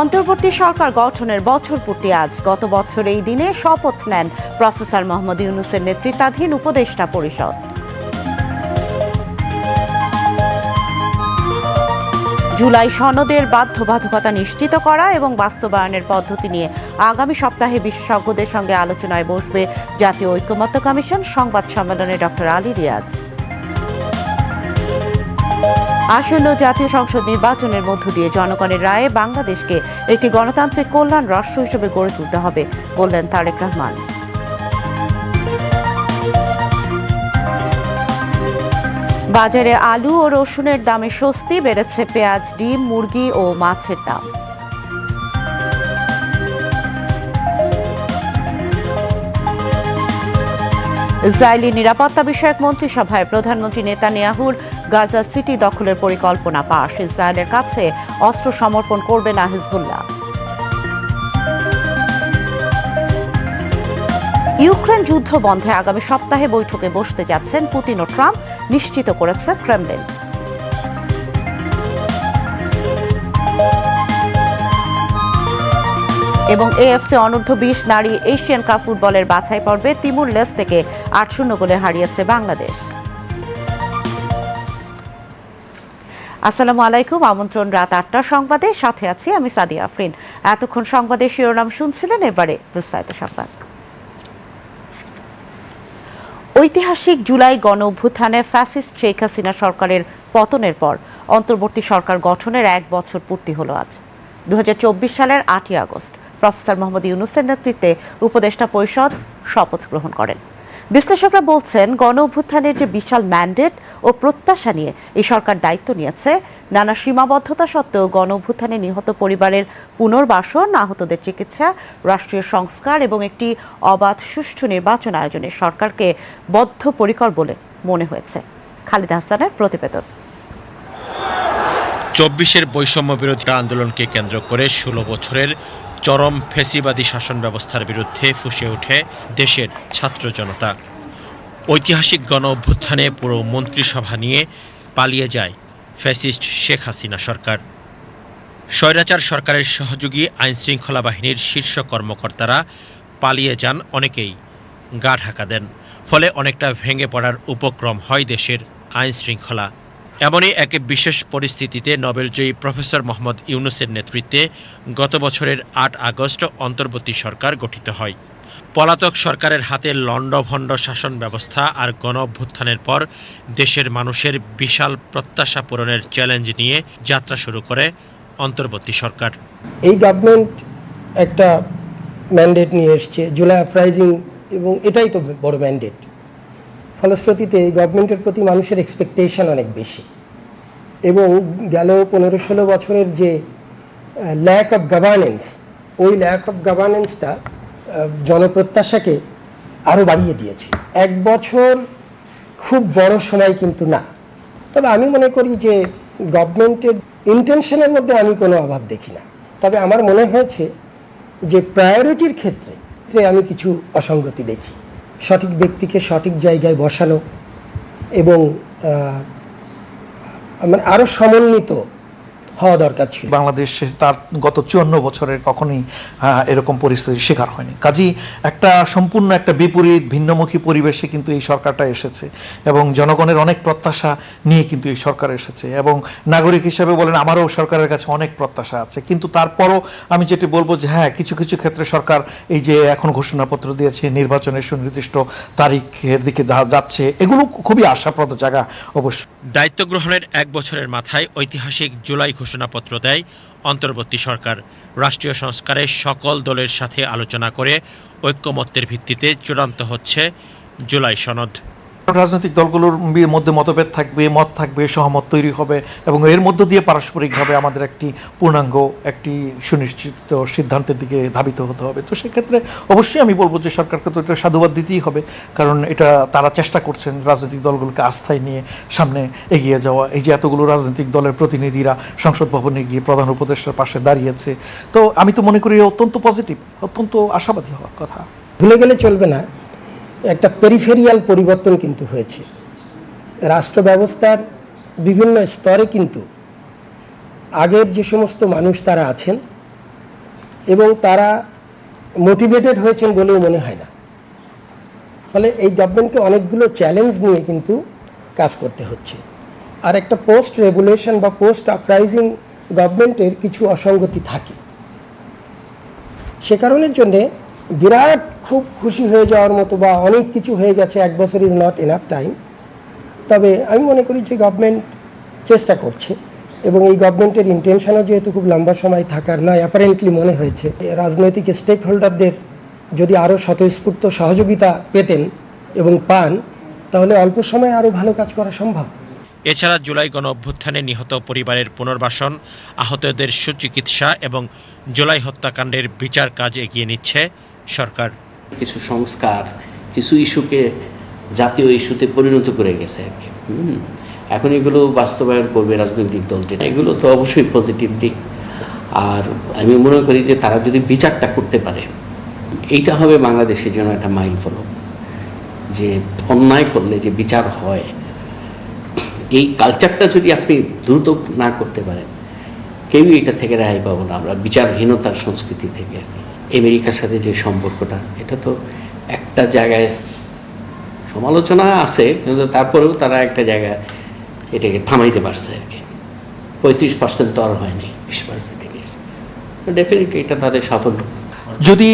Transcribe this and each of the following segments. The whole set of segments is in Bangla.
অন্তর্বর্তী সরকার গঠনের বছর পূর্তি আজ। গত বছর এই দিনে শপথ নেন প্রফেসর মোহাম্মদ ইউনুসের নেতৃত্বাধীন উপদেষ্টা পরিষদ। জুলাই সনদের বাধ্যবাধকতা নিশ্চিত করা এবং বাস্তবায়নের পদ্ধতি নিয়ে আগামী সপ্তাহে বিশেষজ্ঞদের সঙ্গে আলোচনায় বসবে জাতীয় ঐক্যমত্য কমিশন সংবাদ সম্মেলনে ডক্টর আলী রিয়াজ। আসন্ন জাতীয় সংসদ নির্বাচনের মধ্য দিয়ে জনগণের রায়ে বাংলাদেশকে একটি গণতান্ত্রিক কল্যাণ রাষ্ট্র হিসেবে গড়ে তুলতে হবে। বললেন তারেক রহমান। বাজারে আলু ও রসুনের দামে স্বস্তি, বেড়েছে পেঁয়াজ, ডিম, মুরগি ও মাছের দাম। ইসরায়েলি নিরাপত্তা বিষয়ক মন্ত্রিসভায় প্রধানমন্ত্রী নেতানিয়াহুর গাজা সিটি দখলের পরিকল্পনা পাশ। ইসরায়েলের কাছে অস্ত্র সমর্পণ করবে না হিজবুল্লাহ। ইউক্রেন যুদ্ধ বন্ধে আগামী সপ্তাহে বৈঠকে বসতে যাচ্ছেন পুতিন ও ট্রাম্প, নিশ্চিত করেছে ক্রেমলিন। এবং এএফসি অনূর্ধ্ব বিশ নারী এশিয়ান কাপ ফুটবলের বাছাই পর্বে তিমুর লেস থেকে আট শূন্য গোলে হারিয়েছে বাংলাদেশ। আসসালামু আলাইকুম। আমন্ত্রণ রাত আটটার সংবাদে। সাথে আছি আমি সাদিয়া আফরিন। এতক্ষণ সংবাদের শিরোনাম শুনছিলেন এবারে বিস্তারিত সংবাদ। ঐতিহাসিক জুলাই গণ অভ্যুত্থানে ফ্যাসিস্ট শেখ হাসিনা সরকারের পতনের পর অন্তর্বর্তী সরকার গঠনের এক বছর পূর্তি হলো আজ। দু হাজার চব্বিশ সালের আটই আগস্ট প্রফেসর মোহাম্মদ ইউনুসের নেতৃত্বে উপদেষ্টা পরিষদ শপথ গ্রহণ করেন। বিশ্লেষকরা বলছেন গণ অভ্যুত্থানের যে বিশাল ম্যান্ডেট ও প্রত্যাশা নিয়ে এই সরকার দায়িত্ব নিয়েছে। নানা সীমাবদ্ধতা সত্ত্বেও গণ অভ্যুত্থানে নিহত পরিবারের পুনর্বাসন, আহতদের চিকিৎসা, রাষ্ট্রীয় সংস্কার এবং একটি অবাধ সুষ্ঠু নির্বাচন আয়োজনে সরকারকে বদ্ধপরিকর বলে মনে হয়েছে। খালিদ হাসানের প্রতিবেদন। চব্বিশের বৈষম্য বিরোধী আন্দোলনকে কেন্দ্র করে ষোলো বছরের চরম ফেসিবাদী শাসন ব্যবস্থার বিরুদ্ধে ফুসে ওঠে দেশের ছাত্র জনতা। ঐতিহাসিক গণ অভ্যুত্থানে পুরো মন্ত্রিসভা নিয়ে পালিয়ে যায় ফ্যাসিস্ট শেখ হাসিনা সরকার। স্বৈরাচার সরকারের সহযোগী আইনশৃঙ্খলা বাহিনীর শীর্ষ কর্মকর্তারা পালিয়ে যান অনেকেই গা ঢাকা দেন, ফলে অনেকটা ভেঙে পড়ার উপক্রম হয় দেশের আইন শৃঙ্খলা এমনই এক বিশেষ পরিস্থিতিতে নোবেলজয়ী প্রফেসর মোহাম্মদ ইউনুসের নেতৃত্বে গত বছরের আট আগস্ট অন্তর্বর্তী সরকার গঠিত হয়। পলাতক সরকারের হাতে লণ্ডভণ্ড শাসন ব্যবস্থা আর গণ অভ্যুত্থানের পর দেশের মানুষের বিশাল প্রত্যাশা পূরণের চ্যালেঞ্জ নিয়ে যাত্রা শুরু করে অন্তর্বর্তী সরকার। এই গভর্নমেন্ট একটা ম্যান্ডেট নিয়ে এসছে, জুলাই আপ্রাইজিং এবং এটাই তো বড় ম্যান্ডেট ফলশ্রুতিতে গভর্নমেন্টের প্রতি মানুষের এক্সপেকটেশন অনেক বেশি। এবং গেল পনেরো ষোলো বছরের যে ল্যাক অফ গভর্নেন্স ওই ল্যাক অফ গভর্নেন্সটা জনপ্রত্যাশাকে আরও বাড়িয়ে দিয়েছে। এক বছর খুব বড় সময় কিন্তু না। তবে আমি মনে করি যে গভর্নমেন্টের ইন্টেনশনের মধ্যে আমি কোনো অভাব দেখি না। তবে আমার মনে হয়েছে যে প্রায়োরিটির ক্ষেত্রে আমি কিছু অসঙ্গতি দেখি। সঠিক ব্যক্তিকে সঠিক জায়গায় বসানো এবং মানে আরও সমন্বিত হওয়া দরকার ছিল। বাংলাদেশ তার গত চুয়ান্ন বছরের কখনোই এরকম পরিস্থিতির শিকার হয়নি। কাজী একটা সম্পূর্ণ একটা বিপরীত ভিন্নমুখী পরিবেশে কিন্তু এই সরকারটা এসেছে এবং জনগণের অনেক প্রত্যাশা নিয়ে কিন্তু এই সরকার এসেছে এবং নাগরিক হিসেবে বলেন আমারও সরকারের কাছে অনেক প্রত্যাশা আছে। কিন্তু তারপরও আমি যেটি বলব যে হ্যাঁ কিছু কিছু ক্ষেত্রে সরকার এই যে এখন ঘোষণাপত্র দিয়েছে নির্বাচনের সুনির্দিষ্ট তারিখের দিকে যাচ্ছে এগুলো খুবই আশাপ্রদ জায়গা অবশ্য। দায়িত্ব গ্রহণের এক বছরের মাথায় ঐতিহাসিক জুলাই ঘোষণাপত্র দেয় অন্তর্বর্তী সরকার। রাষ্ট্রীয় সংস্কারে সকল দলের সাথে আলোচনা করে ঐক্যমত্যের ভিত্তিতে চূড়ান্ত হচ্ছে জুলাই সনদ। রাজনৈতিক দলগুলোর মধ্যে মতভেদ থাকবে, মত থাকবে, সহমত তৈরি হবে এবং এর মধ্য দিয়ে পারস্পরিকভাবে আমাদের একটি পূর্ণাঙ্গ, একটি সুনিশ্চিত সিদ্ধান্তের দিকে ধাবিত হতে হবে। তো সেক্ষেত্রে অবশ্যই আমি বলব যে সরকারকে তো এটা সাধুবাদ দিতেই হবে, কারণ এটা তারা চেষ্টা করছেন রাজনৈতিক দলগুলোকে আস্থায় নিয়ে সামনে এগিয়ে যাওয়া। এই যে এতগুলো রাজনৈতিক দলের প্রতিনিধিরা সংসদ ভবনে গিয়ে প্রধান উপদেষ্টার পাশে দাঁড়িয়েছে, তো আমি তো মনে করি অত্যন্ত পজিটিভ অত্যন্ত আশাবাদী হওয়ার কথা। ভুলে গেলে চলবে না। একটা পেরিফেরিয়াল পরিবর্তন কিন্তু হয়েছে। রাষ্ট্র ব্যবস্থার বিভিন্ন স্তরে কিন্তু আগের যে সমস্ত মানুষ তারা আছেন এবং তারা মোটিভেটেড হয়েছেন বলেও মনে হয় না। ফলে এই গভর্নমেন্টকে অনেকগুলো চ্যালেঞ্জ নিয়ে কিন্তু কাজ করতে হচ্ছে। আর একটা পোস্ট রেগুলেশন বা পোস্ট আপরাইজিং গভর্নমেন্টের কিছু অসঙ্গতি থাকে। সে কারণের জন্যে বিরাট খুব খুশি হয়ে যাওয়ার মতো বা অনেক কিছু হয়ে গেছে, এক বছর ইজ নট এনাফ টাইম তবে আমি মনে করি যে গভর্নমেন্ট চেষ্টা করছে এবং এই গভর্নমেন্টের ইন্টেনশনও যেহেতু খুব লম্বা সময় থাকার নয় অ্যাপারেন্টলি মনে হয়েছে, রাজনৈতিক স্টেক হোল্ডারদের যদি আরও স্বতঃস্ফূর্ত সহযোগিতা পেতেন এবং পান, তাহলে অল্প সময়ে আরও ভালো কাজ করা সম্ভব। এছাড়া জুলাই গণ অভ্যুত্থানে নিহত পরিবারের পুনর্বাসন, আহতদের সুচিকিৎসা এবং জুলাই হত্যাকাণ্ডের বিচার কাজ এগিয়ে নিচ্ছে। সরকার। কিছু সংস্কার, কিছু ইস্যুকে জাতীয় ইস্যুতে পরিণত করে গেছে আর কি। এখন এগুলো বাস্তবায়ন করবে রাজনৈতিক দল যেটা এগুলো তো অবশ্যই পজিটিভ দিক। আর আমি মনে করি যে তারা যদি বিচারটা করতে পারে, এইটা হবে বাংলাদেশের জন্য একটা মাইল ফলক। যে অন্যায় করলে যে বিচার হয়, এই কালচারটা যদি আপনি দ্রুত না করতে পারেন, কেউই এটা থেকে রেহাই পাবো না আমরা, বিচারহীনতার সংস্কৃতি থেকে আর কি। আমেরিকার সাথে যে সম্পর্কটা, এটা তো একটা জায়গায় সমালোচনা আছে, কিন্তু তারপরেও তারা একটা জায়গায় এটাকে থামাইতে পারছে আর কি। পঁয়ত্রিশ পার্সেন্ট তো আর হয়নি বিশ পার্সেন্ট ডেফিনেটলি এটা তাদের সাফল্য। যদি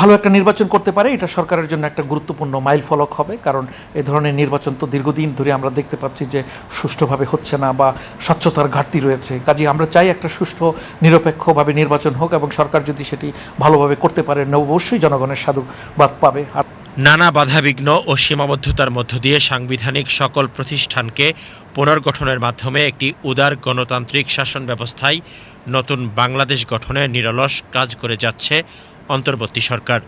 ভালো একটা নির্বাচন করতে পারে, এটা সরকারের জন্য একটা গুরুত্বপূর্ণ মাইল ফলক হবে, কারণ এ ধরনের নির্বাচন তো দীর্ঘদিন ধরে আমরা দেখতে পাচ্ছি যে সুষ্ঠুভাবে হচ্ছে না বা স্বচ্ছতার ঘাটতি রয়েছে। কাজে আমরা চাই একটা সুষ্ঠু, নিরপেক্ষভাবে নির্বাচন হোক এবং সরকার যদি সেটি ভালোভাবে করতে পারে অবশ্যই জনগণের সাধুবাদ পাবে। আর নানা বাধাবিঘ্ন ও সীমাবদ্ধতার মধ্য দিয়ে সাংবিধানিক সকল প্রতিষ্ঠানকে পুনর্গঠনের মাধ্যমে একটি উদার গণতান্ত্রিক শাসন ব্যবস্থায় নতুন বাংলাদেশ গঠনে নিরলস কাজ করে যাচ্ছে অন্তর্বর্তী সরকার।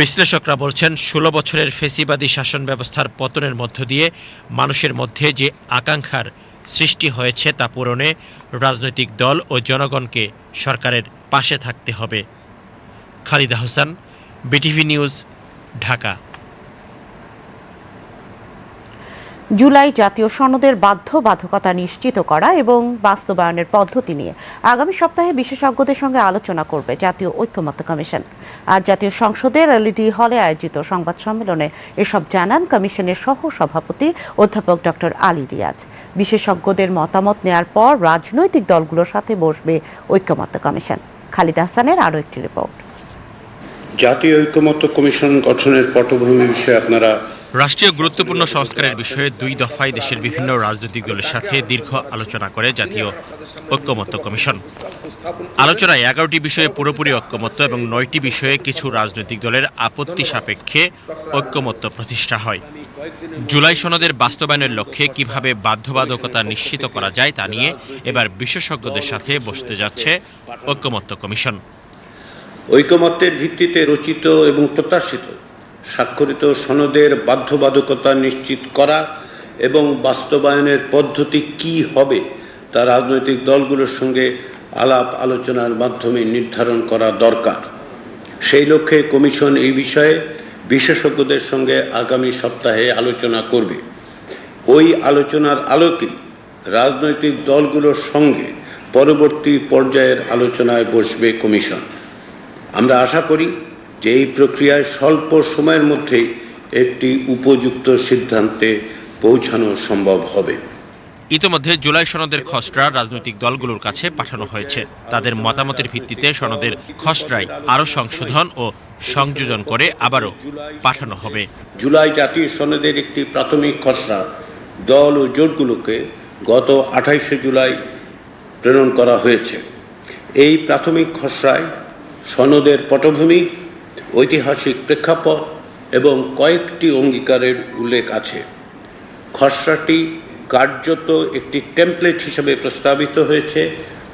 বিশ্লেষকরা বলছেন, ষোলো বছরের ফেসিবাদী শাসন ব্যবস্থার পতনের মধ্য দিয়ে মানুষের মধ্যে যে আকাঙ্ক্ষার সৃষ্টি হয়েছে তা পূরণে রাজনৈতিক দল ও জনগণকে সরকারের পাশে থাকতে হবে। Khalida Hossain, BTV news, Dhaka. July জাতীয় সনদের বাধ্যবাধকতা নিশ্চিত করা এবং বাস্তবায়নের পদ্ধতি নিয়ে আগামী সপ্তাহে বিশেষজ্ঞদের সঙ্গে আলোচনা করবে জাতীয় ঐক্যমত্য কমিশন। আর জাতীয় সংসদের এলইডি হলে আয়োজিত সংবাদ সম্মেলনে এসব জানান কমিশনের সহ সভাপতি অধ্যাপক ডক্টর আলী রিয়াজ। বিশেষজ্ঞদের মতামত নেয়ার পর রাজনৈতিক দলগুলোর সাথে বসবে ঐক্যমত্য কমিশন। খালিদ হাসানের আরও একটি রিপোর্ট। জাতীয় ঐক্যমত্য কমিশন গঠনের পটভূমি বিষয়ে আপনারা রাষ্ট্রীয় গুরুত্বপূর্ণ সংস্কারের বিষয়ে দুই দফায় দেশের বিভিন্ন রাজনৈতিক দলের সাথে দীর্ঘ আলোচনা করে জাতীয় ঐক্যমত্য কমিশন। আলোচনায় এগারোটি বিষয়ে পুরোপুরি ঐক্যমত্য এবং নয়টি বিষয়ে কিছু রাজনৈতিক দলের আপত্তি সাপেক্ষে ঐক্যমত্য প্রতিষ্ঠা হয়। জুলাই সনদের বাস্তবায়নের লক্ষ্যে কীভাবে বাধ্যবাধকতা নিশ্চিত করা যায় তা নিয়ে এবার বিশেষজ্ঞদের সাথে বসতে যাচ্ছে ঐক্যমত্য কমিশন। ঐকমত্যের ভিত্তিতে রচিত এবং প্রত্যাশিত স্বাক্ষরিত সনদের বাধ্যবাধকতা নিশ্চিত করা এবং বাস্তবায়নের পদ্ধতি কি হবে তা রাজনৈতিক দলগুলোর সঙ্গে আলাপ আলোচনার মাধ্যমে নির্ধারণ করা দরকার। সেই লক্ষ্যে কমিশন এই বিষয়ে বিশেষজ্ঞদের সঙ্গে আগামী সপ্তাহে আলোচনা করবে। ওই আলোচনার আলোকে রাজনৈতিক দলগুলোর সঙ্গে পরবর্তী পর্যায়ের আলোচনায় বসবে কমিশন। আমরা আশা করি যে এই প্রক্রিয়ায় স্বল্প সময়ের মধ্যেই একটি উপযুক্ত সিদ্ধান্তে পৌঁছানো সম্ভব হবে। ইতোমধ্যে জুলাই সনদের খসড়া রাজনৈতিক দলগুলোর কাছে পাঠানো হয়েছে। তাদের মতামতের ভিত্তিতে সনদের খসড়ায় আরও সংশোধন ও সংযোজন করে আবারও পাঠানো হবে। জুলাই জাতীয় সনদের একটি প্রাথমিক খসড়া দল ও জোটগুলোকে গত আঠাইশে জুলাই প্রেরণ করা হয়েছে। এই প্রাথমিক খসড়ায় সনদের পটভূমি ঐতিহাসিক প্রেক্ষাপট এবং কয়েকটি অঙ্গীকারের উল্লেখ আছে। খসড়াটি কার্যত একটি টেমপ্লেট হিসেবে প্রস্তাবিত হয়েছে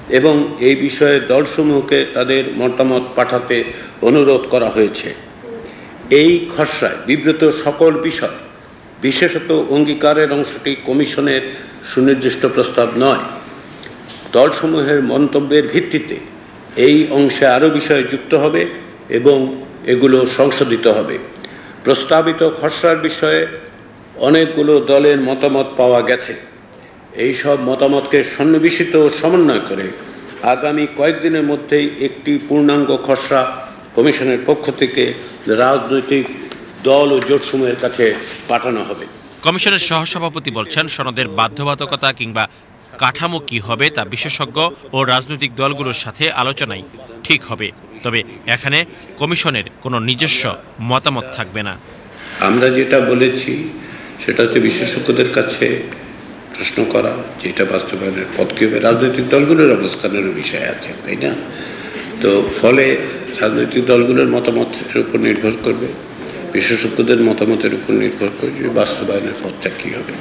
এবং এই বিষয়ে দলসমূহকে তাদের মতামত পাঠাতে অনুরোধ করা হয়েছে। এই খসড়ায় বিব্রত সকল বিষয়, বিশেষত অঙ্গীকারের অংশটি কমিশনের সুনির্দিষ্ট প্রস্তাব নয়। দলসমূহের মন্তব্যের ভিত্তিতে এই অংশে আরও বিষয় যুক্ত হবে এবং এগুলো সংশোধিত হবে। প্রস্তাবিত খসড়ার বিষয়ে অনেকগুলো দলের মতামত পাওয়া গেছে। এই সব মতামতকে সন্নিবেশিত ও সমন্বয় করে আগামী কয়েকদিনের মধ্যেই একটি পূর্ণাঙ্গ খসড়া কমিশনের পক্ষ থেকে রাজনৈতিক দল ও জোটসমূহের কাছে পাঠানো হবে। কমিশনের সহসভাপতি বলছেন, সনদের বাধ্যবাধকতা কিংবা কাঠামো কি হবে তা বিশেষজ্ঞ ও রাজনৈতিক দলগুলোর সাথে আলোচনায় ঠিক হবে। তবে এখানে কমিশনের কোনো নিজস্ব মতামত থাকবে না। আমরা যেটা বলেছি, সেটা হচ্ছে বিশেষজ্ঞদের কাছে প্রশ্ন করা, যেটা বাস্তবায়নের হবে রাজনৈতিক দলগুলোর অবস্থানের বিষয় আছে, তাই না? তো ফলে রাজনৈতিক দলগুলোর মতামতের উপর নির্ভর করবে, বিশেষজ্ঞদের মতামতের উপর নির্ভর করবে বাস্তবায়নের পথটা কী হবে।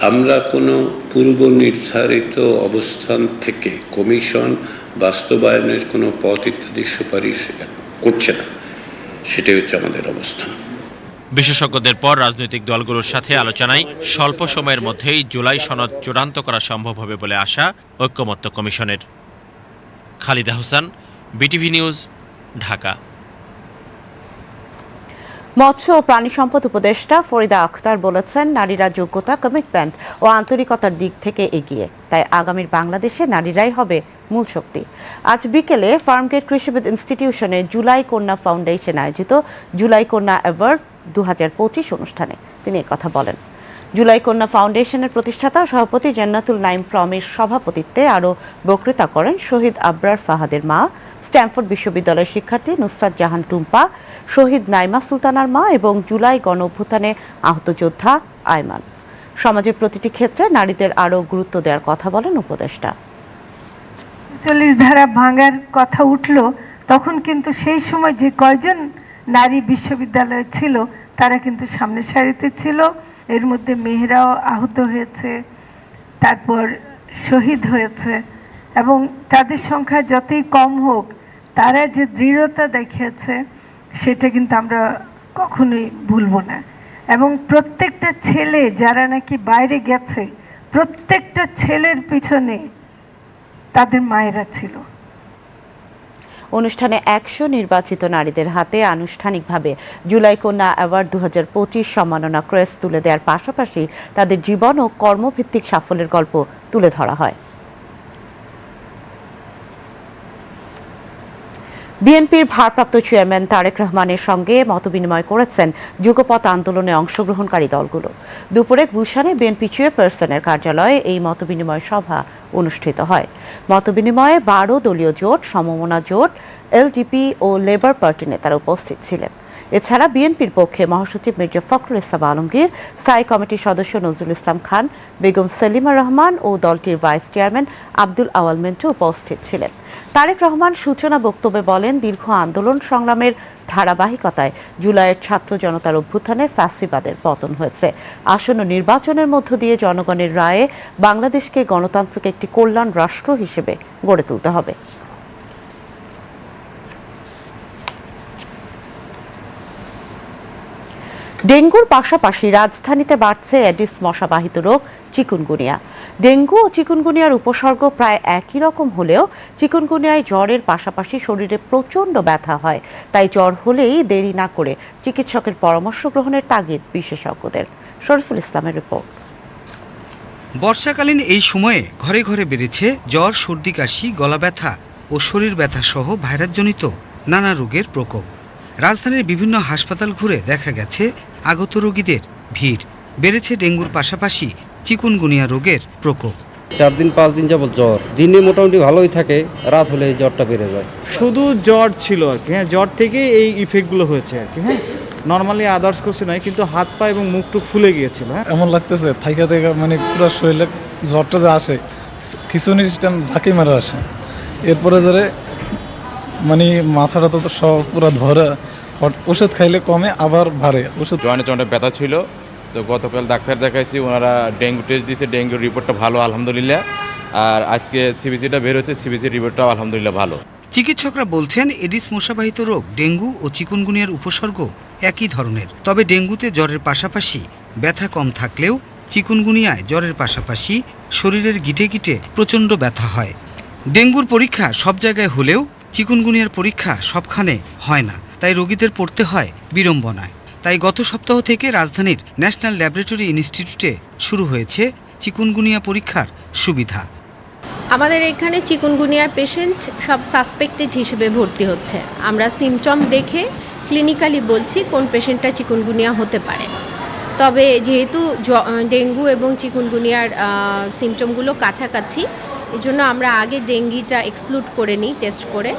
আমরা কোনো পূর্ব নির্ধারিত অবস্থান থেকে কমিশন বাস্তবায়নের কোনো পথ ইত্যাদি সুপারিশ করছে না। সেটাই হচ্ছে আমাদের অবস্থান বিশেষজ্ঞদের পর রাজনৈতিক দলগুলোর সাথে আলোচনায় স্বল্প সময়ের মধ্যেই জুলাই সনদ চূড়ান্ত করা সম্ভব হবে বলে আশা ঐক্যমত্য কমিশনের। Khalida Hossain BTV news Dhaka. মৎস্য ও প্রাণী সম্পদ উপদেষ্টা ফরিদা আখতার বলেছেন নারীরা যোগ্যতা কমিটমেন্ট ও আন্তরিকতার দিক থেকে এগিয়ে। তাই আগামীর বাংলাদেশে নারীরাই হবে মূল শক্তি। আজ বিকেলে ফার্মগেট কৃষিবিদ ইনস্টিটিউশনে জুলাই কন্যা ফাউন্ডেশন আয়োজিত জুলাই কন্যা অ্যাওয়ার্ড দু অনুষ্ঠানে তিনি কথা বলেন। জুলাই কন্যা ফাউন্ডেশনের প্রতিষ্ঠাতা সভাপতি জান্নাতুল নাইম প্রমের সভাপতিত্বে আরও বক্তৃতা করেন শহীদ আবরার ফাহাদের মা, স্ট্যামফোর্ড বিশ্ববিদ্যালয়ের শিক্ষার্থী নুসরাত জাহান টুম্পা, শহীদ নাইমা সুলতানার মা এবং জুলাই গণ অভ্যুত্থানে আহত যোদ্ধা আয়মান। সমাজের প্রতিটি ক্ষেত্রে নারীদের আরও গুরুত্ব দেওয়ার কথা বলেন উপদেষ্টা। চল্লিশ ধারা ভাঙার কথা উঠল, তখন কিন্তু সেই সময় যে কয়জন নারী বিশ্ববিদ্যালয়ে ছিল, তারা কিন্তু সামনের সারিতে ছিল। এর মধ্যে মেয়েরাও আহত হয়েছে, তারপর শহীদ হয়েছে এবং তাদের সংখ্যা যতই কম হোক, তারা যে দৃঢ়তা দেখিয়েছে, সেটা কিন্তু আমরা কখনোই ভুলব না। এবং প্রত্যেকটা ছেলে যারা নাকি বাইরে গেছে, প্রত্যেকটা ছেলের পিছনে তাদের মায়েরা ছিল। অনুষ্ঠানে একশো নির্বাচিত নারীদের হাতে আনুষ্ঠানিকভাবে জুলাই কন্যা অ্যাওয়ার্ড দু হাজার পঁচিশ সম্মাননা ক্রেস্ট তুলে দেওয়ার পাশাপাশি তাদের জীবন ও কর্মভিত্তিক সাফল্যের গল্প তুলে ধরা হয়। বিএনপির ভারপ্রাপ্ত চেয়ারম্যান তারেক রহমানের সঙ্গে মতবিনিময় করেছেন যুগপথ আন্দোলনে অংশগ্রহণকারী দলগুলো। দুপুরে গুলশানে বিএনপি চেয়ারপারসনের কার্যালয়ে এই মতবিনিময় সভা অনুষ্ঠিত হয়। মতবিনিময়ে বারো দলীয় জোট, সমমনা জোট, এলডিপি ও লেবার পার্টি নেতারা উপস্থিত ছিলেন। এছাড়া বিএনপির পক্ষে মহাসচিব মির্জা ফখরুল ইসলাম আলমগীর, স্থায়ী কমিটির সদস্য নজরুল ইসলাম খান, বেগম সেলিমা রহমান ও দলটির ভাইস চেয়ারম্যান আব্দুল আওয়াল মিন্টু উপস্থিত ছিলেন। তারেক রহমান সূচনা বক্তব্যে বলেন, দীর্ঘ আন্দোলন সংগ্রামের ধারাবাহিকতায় জুলাইয়ের ছাত্র জনতার অভ্যুত্থানে ফ্যাসিবাদের পতন হয়েছে। আসন্ন নির্বাচনের মধ্য দিয়ে জনগণের রায়ে বাংলাদেশকে গণতান্ত্রিক একটি কল্যাণ রাষ্ট্র হিসেবে গড়ে তুলতে হবে। ডেঙ্গুর পাশাপাশি রাজধানীতে বাড়ছে এডিস মশাবাহিত রোগ চিকুনগুনিয়া। ডেঙ্গু ও চিকুনগুনিয়ার উপসর্গ প্রায় একই রকম হলেও চিকুনগুনিয়ায় জ্বরের পাশাপাশি শরীরে প্রচণ্ড ব্যথা হয়। তাই জ্বর হলেই দেরি না করে চিকিৎসকের পরামর্শ গ্রহণের তাগিদ বিশেষজ্ঞদের। শরীফুল ইসলামের রিপোর্ট। বর্ষাকালীন এই সময়ে ঘরে ঘরে বেড়েছে জ্বর, সর্দি, কাশি, গলা ব্যথা ও শরীর ব্যথা সহ ভাইরাসজনিত নানা রোগের প্রকোপ। রাজধানীর বিভিন্ন হাসপাতাল ঘুরে দেখা গেছে আগত রোগীদের ভিড়। বেড়েছে ডেঙ্গুর পাশাপাশি চিকুনগুনিয়া রোগের প্রকোপ। চার দিন পাঁচ দিন যাবত জ্বর। দিনে মোটামুটি ভালোই থাকে রাত হলে এই জ্বরটা বেড়ে যায়। শুধু জ্বর ছিল আর কি হ্যাঁ জ্বর থেকে এই ইফেক্টগুলো হয়েছে আর কি হ্যাঁ। নর্মালি আদার্স কিছু নয় কিন্তু হাত পা এবং মুখ টুক ফুলে গিয়েছিল হ্যাঁ। এমন লাগতেছে থাইকা থাইকা মানে পুরো শরীরে জ্বরটা যে আসে কিছু সিস্টেম ঝাঁকি মারা আসে। এরপরে ধরে মানে মাথাটা তো সব পুরো ধরে ওষুধ খাইলে কমে আবার ভারে ওষুধ জয়েন্টে জয়েন্টে ব্যথা ছিল। তো গতকাল ডাক্তার দেখাইছি ওনারা ডেঙ্গু টেস্ট দিয়েছে ডেঙ্গুর রিপোর্টটা ভালো আলহামদুলিল্লাহ। আর আজকে সিবিসিটা বের হচ্ছে সিবিসির রিপোর্টটাও আলহামদুলিল্লাহ ভালো। চিকিৎসকরা বলছেন এডিস মশাবাহিত রোগ ডেঙ্গু ও চিকুনগুনিয়ার উপসর্গ একই ধরনের। তবে ডেঙ্গুতে জ্বরের পাশাপাশি ব্যথা কম থাকলেও চিকুনগুনিয়ায় জ্বরের পাশাপাশি শরীরের গিটে গিটে প্রচণ্ড ব্যথা হয়। ডেঙ্গুর পরীক্ষা সব জায়গায় হলেও চিকুনগুনিয়ার পরীক্ষা সবখানে হয় না। তাই রোগীদের পড়তে হয় বিড়ম্বনায়। তাই গত সপ্তাহ থেকে রাজধানীর ন্যাশনাল ল্যাবরেটরি ইনস্টিটিউটে শুরু হয়েছে চিকুনগুনিয়া পরীক্ষার সুবিধা। আমাদের এখানে চিকুনগুনিয়ার পেশেন্ট সব সাসপেক্টেড হিসেবে ভর্তি হচ্ছে। আমরা সিমটম দেখে ক্লিনিক্যালি বলছি কোন পেশেন্টটা চিকুনগুনিয়া হতে পারে। তবে যেহেতু ডেঙ্গু এবং চিকুনগুনিয়ার সিমটমগুলো কাছাকাছি এই জন্য আমরা আগে ডেঙ্গিটা এক্সক্লুড করে নিই, টেস্ট করে।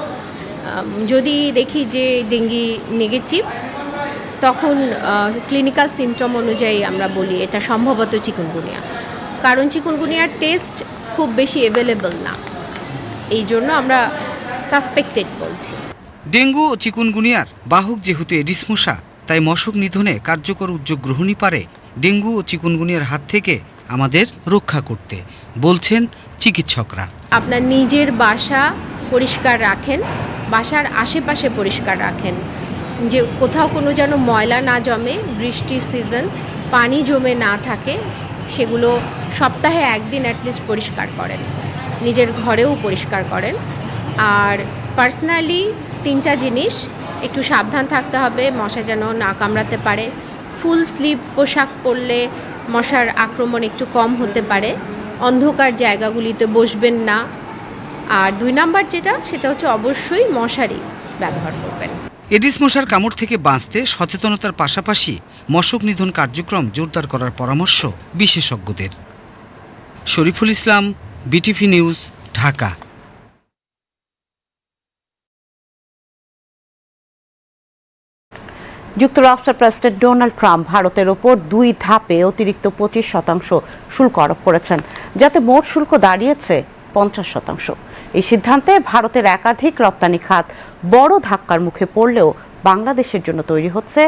যদি দেখি যে ডেঙ্গি নেগেটিভ তখন ক্লিনিক্যাল সিমটম অনুযায়ী আমরা বলি এটা সম্ভবত চিকুনগুনিয়া। কারণ চিকুনগুনিয়ার টেস্ট খুব বেশি অ্যাভেলেবল না। এই জন্য আমরা সাসপেক্টেড বলছি। ডেঙ্গু ও চিকুনগুনিয়ার বাহক যেহেতু এডিস মশা তাই মশক নিধনে কার্যকর উদ্যোগ গ্রহণই পারে ডেঙ্গু ও চিকুনগুনিয়ার হাত থেকে আমাদের রক্ষা করতে বলছেন চিকিৎসকরা। আপনার নিজের বাসা পরিষ্কার রাখেন বাসার আশেপাশে পরিষ্কার রাখেন। যে কোথাও কোনো যেন ময়লা না জমে, বৃষ্টির সিজন, পানি জমে না থাকে, সেগুলো সপ্তাহে একদিন অ্যাটলিস্ট পরিষ্কার করেন। নিজের ঘরেও পরিষ্কার করেন। আর পার্সোনালি তিনটা জিনিস, একটু সাবধান থাকতে হবে, মশা যেন না কামড়াতে পারে। ফুল স্লিভ পোশাক পরলে মশার আক্রমণ একটু কম হতে পারে। অন্ধকার জায়গাগুলিতে বসবেন না। আর দুই নাম্বার যেটা সেটা হচ্ছে অবশ্যই মশারি ব্যবহার করবেন। এডিস মশার কামড় থেকে বাঁচতে সচেতনতার পাশাপাশি মশক নিধন কার্যক্রম জোরদার করার পরামর্শ বিশেষজ্ঞদের। Shariful Islam BTV news Dhaka. যুক্তরাষ্ট্রের প্রেসিডেন্ট ডোনাল্ড ট্রাম্প ভারতের ওপর দুই ধাপে অতিরিক্ত পঁচিশ শতাংশ শুল্ক আরোপ করেছেন যাতে মোট শুল্ক দাঁড়িয়েছে পঞ্চাশ শতাংশ। এই সিদ্ধান্তে ভারতের একাধিক রপ্তানি খাত বড় ধাক্কার মুখে পড়লেও বাংলাদেশের জন্য তৈরি হচ্ছে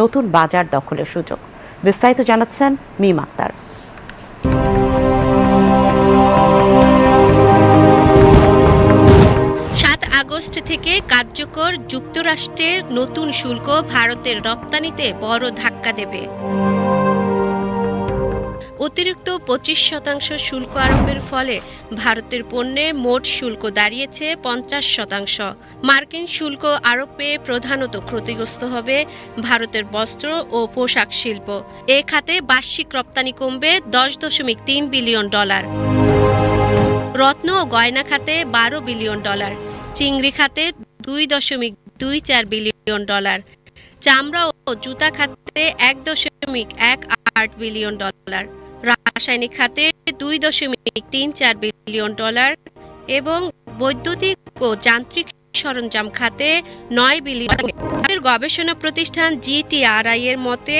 নতুন বাজার দখলের সুযোগ। বিস্তারিত জানাচ্ছেন মিম আক্তার। আগস্ট থেকে কার্যকর যুক্তরাষ্ট্রের নতুন শুল্ক ভারতের রপ্তানিতে বড় ধাক্কা দেবে। অতিরিক্ত পঁচিশ শতাংশ শুল্ক আরোপের ফলে ভারতের পণ্যে মোট শুল্ক দাঁড়িয়েছে পঞ্চাশ শতাংশ। মার্কিন শুল্ক আরোপে প্রধানত ক্ষতিগ্রস্ত হবে ভারতের বস্ত্র ও পোশাক শিল্প। এ খাতে বার্ষিক রপ্তানি কমবে দশ দশমিক তিন বিলিয়ন ডলার। রত্ন ও গয়না খাতে বারো বিলিয়ন ডলার। চিংড়ি খাতে দুই দশমিক দুই চার বিলিয়ন ডলার। চামড়া ও জুতা খাতে এক দশমিক এক আট বিলিয়ন ডলার। রাসায়নিক খাতে দুই দশমিক তিন চার বিলিয়ন ডলার এবং বৈদ্যুতিক ও যান্ত্রিক সরঞ্জাম খাতে নয় বিলিয়ন গবেষণা প্রতিষ্ঠান জিটিআরআই এর মতে,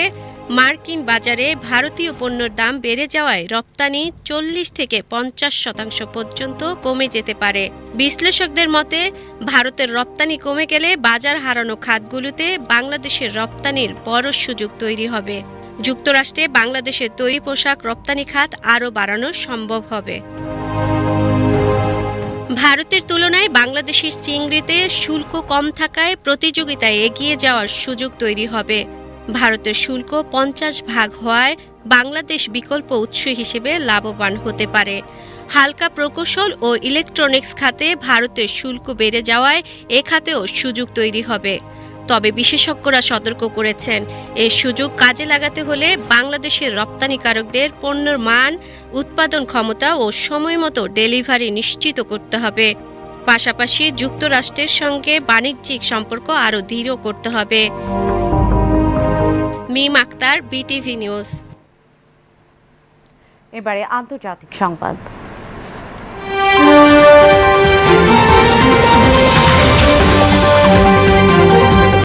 মার্কিন বাজারে ভারতীয় পণ্যের দাম বেড়ে যাওয়ায় রপ্তানি চল্লিশ থেকে পঞ্চাশ শতাংশ পর্যন্ত কমে যেতে পারে। বিশ্লেষকদের মতে, ভারতের রপ্তানি কমে গেলে বাজার হারানো খাতগুলোতে বাংলাদেশের রপ্তানির বড় সুযোগ তৈরি হবে। যুক্তরাষ্ট্রে বাংলাদেশের তৈরি পোশাক রপ্তানি খাত আরও বাড়ানো সম্ভব হবে। ভারতের তুলনায় বাংলাদেশের চিংড়িতে শুল্ক কম থাকায় প্রতিযোগিতায় এগিয়ে যাওয়ার সুযোগ তৈরি হবে। ভারতের শুল্ক পঞ্চাশ ভাগ হওয়ায় বাংলাদেশ বিকল্প উৎস হিসেবে লাভবান হতে পারে। হালকা প্রকৌশল ও ইলেকট্রনিক্স খাতে ভারতের শুল্ক বেড়ে যাওয়ায় এ খাতেও সুযোগ তৈরি হবে। তবে বিশেষজ্ঞরা সতর্ক করেছেন। এই সুযোগ কাজে লাগাতে হলে বাংলাদেশের রপ্তানিকারকদের পণ্যের মান, উৎপাদন ক্ষমতা ও সময়মতো ডেলিভারি নিশ্চিত করতে হবে। পাশাপাশি যুক্তরাষ্ট্রের সঙ্গে বাণিজ্যিক সম্পর্ক আরও দৃঢ় করতে হবে। Mim Akter, BTV news. এবারে আন্তর্জাতিক সংবাদ।